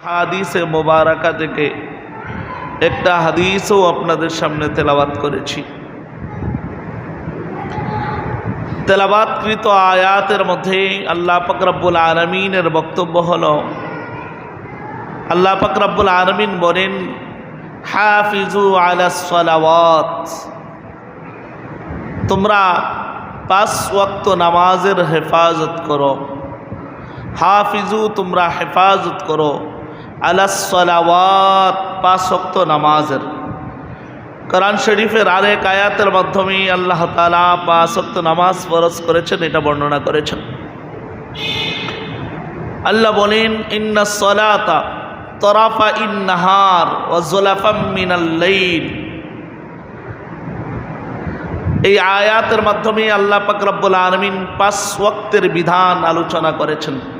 হাদিসে মোবারকা থেকে একটা হাদিসও আপনাদের সামনে তেলাবাত করেছি। তেলাবাতকৃত আয়াতের মধ্যে আল্লাহ পাকরাবুল আলমিনের বক্তব্য হল, আল্লাহ পাকরাবুল আলমিন বলেন হাফিজু আলা সালাওয়াত। তোমরা পাঁচ ওয়াক্ত নামাজের হেফাজত করো। হাফিজু তোমরা হেফাজত করো। আলাসলাওয়াত পাঁচ ওয়াক্ত নামাজের। কোরআন শরীফের আরেক আয়াতের মাধ্যমে আল্লাহ তালা পাঁচ ওয়াক্ত নামাজ ফরজ করেছেন, এটা বর্ণনা করেছেন। আল্লাহ বলেন, ইন্না সলাতা তরাফা ইন্নাহার ও জোলাফাম এই আয়াতের মাধ্যমে আল্লাহ পাক রব্বুল আলমিন পাঁচ ওয়াক্তের বিধান আলোচনা করেছেন।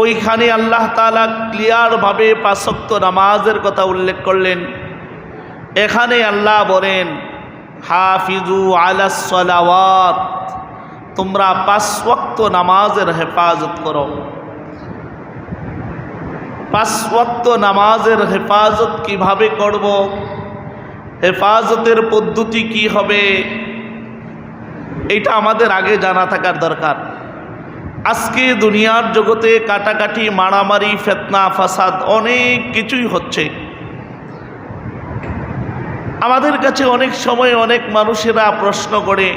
ওইখানে আল্লাহ তালা ক্লিয়ারভাবে পাঁচক্ত নামাজের কথা উল্লেখ করলেন। এখানে আল্লাহ বলেন হাফিজু আলাসলাওয়াত তোমরা পাঁচ ওয়াক্ত নামাজের হেফাজত করো। পাঁচ ওয়াক্ত নামাজের হেফাজত কীভাবে করব? হেফাজতের পদ্ধতি কি হবে? এটা আমাদের আগে জানা থাকার দরকার। আজকে দুনিয়ার জগতে কাটাকাটি, মারামারি, ফেতনা, ফাসাদ অনেক কিছুই হচ্ছে। আমাদের কাছে অনেক সময় অনেক মানুষেরা প্রশ্ন করে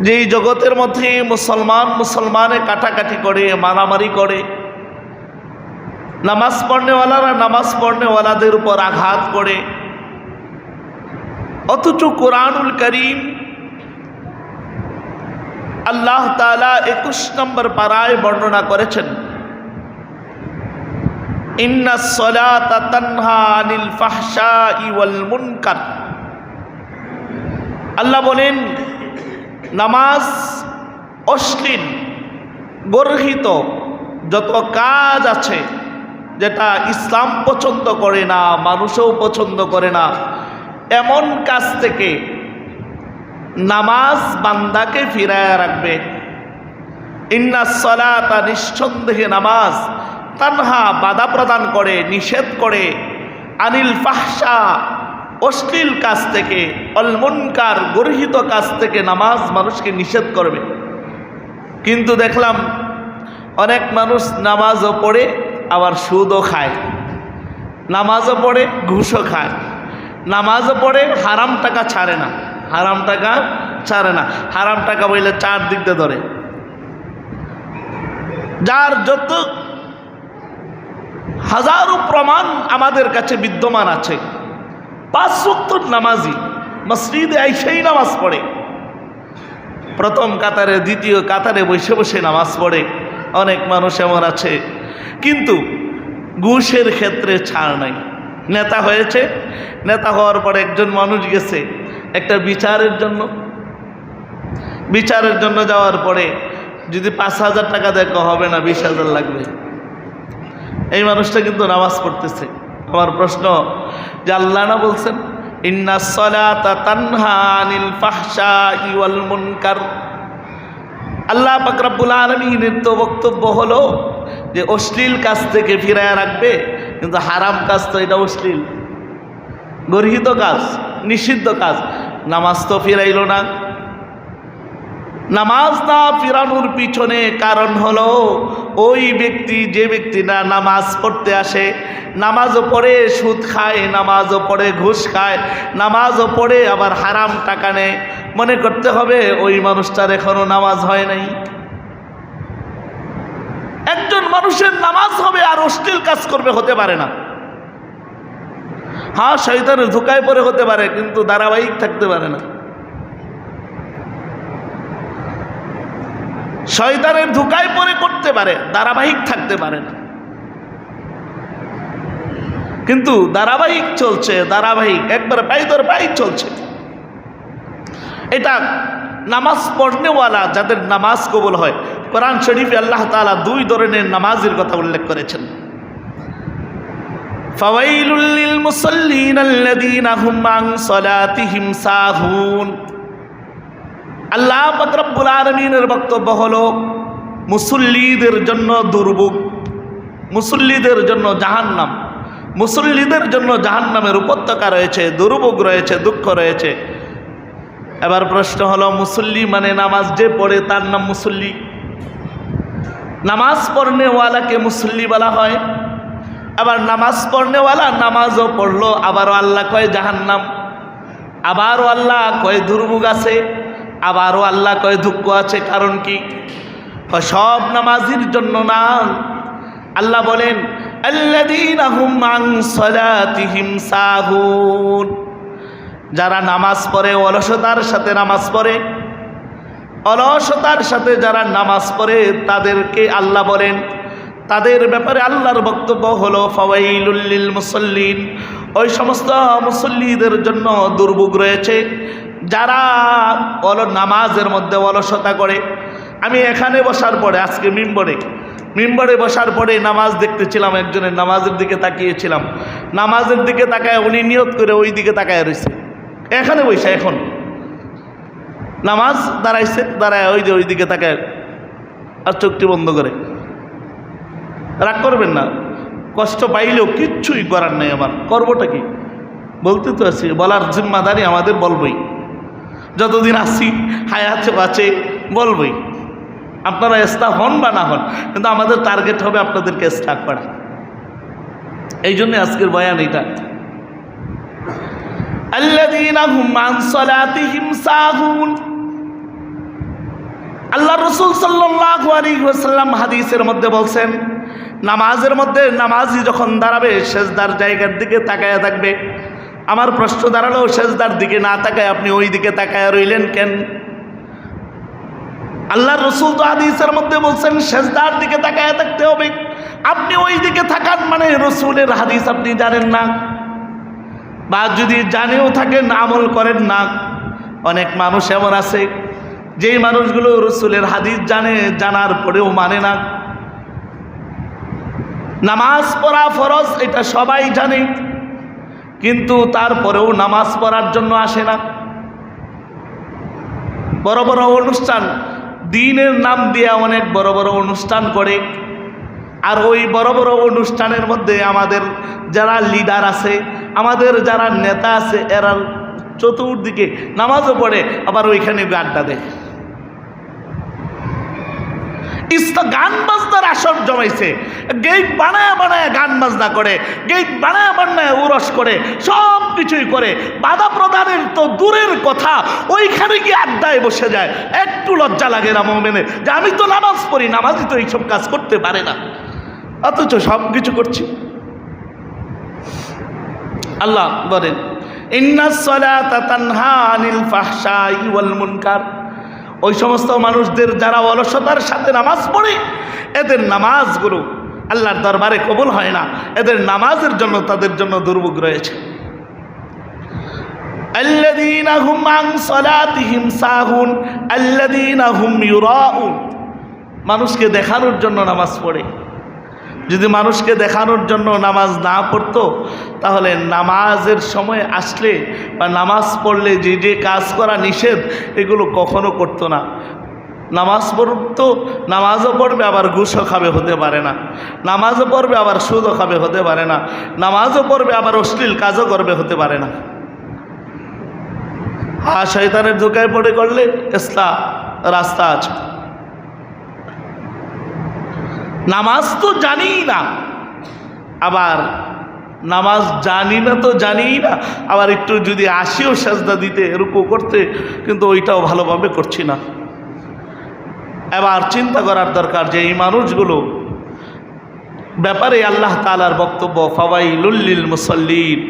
যে জগতের মধ্যে মুসলমান মুসলমানে কাটাকাটি করে, মারামারি করে। নামাজ পড়নেওয়ালারা নামাজ পড়নেওয়ালাদের উপর আঘাত করে। অথচ কোরআনুল করিম আল্লাহ তালা একুশ নম্বর পাড়ায় বর্ণনা করেছেন, ইন্না আনিল আল্লাহ বলেন, নামাজ অশ্লীল, গর্হিত যত কাজ আছে যেটা ইসলাম পছন্দ করে না, মানুষও পছন্দ করে না, এমন কাজ থেকে নামাজ বান্দাকে ফিরায় রাখবে। ইন্না নিঃসন্দেহে নামাজ তানহা বাধা প্রদান করে, নিষেধ করে। আনিল ফাহসা অশ্লীল কাজ থেকে অলমনকার গর্হিত কাজ থেকে নামাজ মানুষকে নিষেধ করবে। কিন্তু দেখলাম অনেক মানুষ নামাজও পড়ে, আবার সুদও খায়। নামাজও পড়ে, ঘুষও খায়। নামাজও পড়ে, হারাম টাকা ছাড়ে না। হারাম টাকা ছাড়ে না। হারাম টাকা বইলে চার দিক দিয়ে ধরে। যার যত হাজারো প্রমাণ আমাদের কাছে বিদ্যমান আছে, পাঁচ সত্তর নামাজি, মসজিদে আইসেই নামাজ পড়ে। প্রথম কাতারে, দ্বিতীয় কাতারে বসে বসে নামাজ পড়ে। অনেক মানুষ এমন আছে। কিন্তু ঘুষের ক্ষেত্রে ছাড় নাই। নেতা হয়েছে। নেতা হওয়ার পরে একজন মানুষ গেছে। একটা বিচারের জন্য। বিচারের জন্য যাওয়ার পরে যদি পাঁচ হাজার টাকা দেখো হবে না, বিশ হাজার লাগবে। এই মানুষটা কিন্তু নামাজ পড়তেছে। আমার প্রশ্ন, যে আল্লাহ না বলছেন আল্লাহ পাকরাবুল আলমীর তো বক্তব্য হলো যে, অশ্লীল কাজ থেকে ফিরায় রাখবে, কিন্তু হারাম কাজ তো এটা অশ্লীল। গর্হিত কাজ, নিষিদ্ধ কাজ। নামাজ তো ফিরাইল না। নামাজ না ফিরানোর পিছনে কারণ হলো, ওই ব্যক্তি, যে ব্যক্তি না নামাজ পড়তে আসে, নামাজও পড়ে সুদ খায়, নামাজও পড়ে ঘুষ খায়, নামাজও পড়ে আবার হারাম টাকা নেয়। মনে করতে হবে, ওই মানুষটার এখনও নামাজ হয় নাই। একজন মানুষের নামাজ হবে আর অশ্লীল কাজ করবে হতে পারে না। হ্যাঁ শৈতানের ধোকায় পরে হতে পারে, কিন্তু ধারাবাহিক থাকতে পারে না। শয়তানের ধোকায় পরে করতে পারে, ধারাবাহিক থাকতে পারে না। কিন্তু ধারাবাহিক চলছে, ধারাবাহিক, একবার পাইদর পাই চলছে। এটা নামাজ পড়নেওয়ালা যাদের নামাজ কবল হয়, কোরআন শরীফে আল্লাহ তালা দুই ধরনের নামাজের কথা উল্লেখ করেছেন। ফাওয়াইলুল মুসাল্লিন আল্লাযীনা হুম আন সালাতিহিম সাহুন। আল্লাহ রব্বুল আলামিনের বক্তব্য হলো, মুসল্লিদের জন্য দুর্ভোগ, মুসল্লিদের জন্য জাহান্নাম, মুসল্লিদের জন্য জাহান্নামের উপত্যকা রয়েছে, দুর্ভোগ রয়েছে, দুঃখ রয়েছে। এবার প্রশ্ন হলো, মুসল্লি মানে নামাজ যে পড়ে তার নাম মুসল্লি? নামাজ পড়নেওয়ালাকে মুসল্লি বলা হয়। আবার নামাজ পড়নেওয়ালা নামাজও পড়ল, আবারও আল্লাহ কয় জাহান্নাম। আবারও আল্লাহ কয় দুর্ভোগ আছে, আবারও আল্লাহ কয় দুঃখ আছে, কারণ কি? সব নামাজির জন্য না। আল্লাহ বলেন যারা নামাজ পড়ে, অলসতার সাথে নামাজ পড়ে, অলসতার সাথে যারা নামাজ পড়ে, তাদেরকে আল্লাহ বলেন তাদের ব্যাপারে আল্লাহর বক্তব্য হলো ফওয়াইলুল্লিল মুসল্লিন। ওই সমস্ত মুসল্লিদের জন্য দুর্ভোগ রয়েছে। যারা অল নামাজের মধ্যে অলসতা করে। আমি এখানে বসার পরে, আজকে মিম্বরে মিম্বরে বসার পরে নামাজ দেখতেছিলাম, একজনের নামাজের দিকে তাকিয়েছিলাম। নামাজের দিকে তাকায় উনি নিয়ত করে ওই দিকে তাকায় রয়েছে। এখানে বসে এখন। নামাজ দাঁড়াইছে, দাঁড়ায় ওই যে ওই দিকে তাকায় আর চোখটি বন্ধ করে। রাগ করবেন না। কষ্ট পাইলেও কিচ্ছুই করার নেই আমার। করবোটা কি? বলতে তো আছি, বলার জিম্মাদারি আমাদের বলবই। যতদিন আসি হায়াত আছে, বলবই। আপনারা এস্তা হন বা না হন, কিন্তু আমাদের টার্গেট হবে আপনাদেরকে স্টাক করা। এই জন্যে আজকের বয়ান এটা আল্লাহ রসুল সাল্লাম হাদিসের মধ্যে বলছেন নামাজের মধ্যে নামাজি যখন দাঁড়াবে, সেজদার জায়গার দিকে তাকায়া থাকবে। আমার প্রশ্ন দাঁড়াল, সেজদার দিকে না তাকায় আপনি ওই দিকে তাকায় রইলেন কেন? আল্লাহ রসুল তো হাদিসের মধ্যে বলছেন, সেজদার দিকে তাকায় থাকতে হবে। আপনি ওই দিকে থাকান মানে রসুলের হাদিস আপনি জানেন না। বা যদি জানেও থাকেন, আমল করেন না। অনেক মানুষ এমন আছে, যেই মানুষগুলো রসুলের হাদিস জানে, জানার পরেও মানে না। নামাজ পড়া ফরজ, এটা সবাই জানে। কিন্তু তারপরেও নামাজ পড়ার জন্য আসে না। বড় বড় অনুষ্ঠান, দিনের নাম দিয়ে অনেক বড় বড় অনুষ্ঠান করে। আর ওই বড় বড় অনুষ্ঠানের মধ্যে আমাদের যারা লিডার আছে, আমাদের যারা নেতা আছে, এরা চতুর্দিকে নামাজও পড়ে, আবার ওইখানে আড্ডা দেয়। গান বাজনার আসর জমাইছে। গেট বানায় বানায় গান বাজনা করে, গেট বানায় বানায় উরস করে সব কিছুই করে। বাধা প্রদানের তো দূরের কথা, ওইখানে গিয়ে আড্ডায় বসে যায়। একটু লজ্জা লাগে না মোমেনে, যে আমি তো নামাজ পড়ি, নামাজই তো এইসব কাজ করতে পারে না। অথচ সব কিছু করছি। আল্লাহ বলেন ইন্নাসলাতানহানিল ফাহশাই ওয়াল মুনকার। ওই সমস্ত মানুষদের যারা অলসতার সাথে নামাজ পড়ে এদের নামাজগুলো আল্লাহর দরবারে কবুল হয় না এদের নামাজের জন্য তাদের জন্য দুর্ভোগ রয়েছে الذين هم عن صلاتهم ساهون الذين هم يراءون মানুষকে দেখানোর জন্য নামাজ পড়ে যদি মানুষকে দেখানোর জন্য নামাজ না পড়তো, তাহলে নামাজের সময় আসলে বা নামাজ পড়লে যে যে কাজ করা নিষেধ, এগুলো কখনো করতো না। নামাজ পড়তো, নামাজও পড়বে, আবার ঘুষও খাবে হতে পারে না। নামাজও পড়বে, আবার সুদও খাবে হতে পারে না। নামাজও পড়বে, আবার অশ্লীল কাজও করবে হতে পারে না। হ্যাঁ শৈতানের ধোকায় পড়ে করলে, এসলা রাস্তা আছে। নামাজ তো জানি না। আবার নামাজ জানি না তো জানি না। আবার একটু যদি আসিও সাজদা দিতে, রুকু করতে, কিন্তু ওইটাও ভালোভাবে করছি না। এবার চিন্তা করার দরকার যে এই মানুষগুলো ব্যাপারে আল্লাহ তালার বক্তব্য ফাবাই লুল্লিল মুসল্লিন।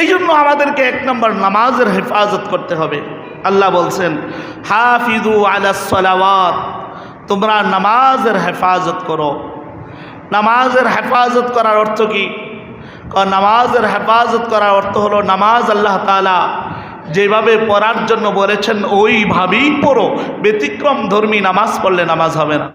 এই জন্য আমাদেরকে এক নম্বর নামাজের হেফাজত করতে হবে। আল্লাহ বলছেন হাফিদু আলাসলাওয়াত তোমরা নামাজের হেফাজত করো। নামাজের হেফাজত করার অর্থ কি? নামাজের হেফাজত করার অর্থ হলো নামাজ আল্লাহ তালা যেভাবে পড়ার জন্য বলেছেন, ওইভাবেই পড়ো। ব্যতিক্রম ধর্মী নামাজ পড়লে নামাজ হবে না।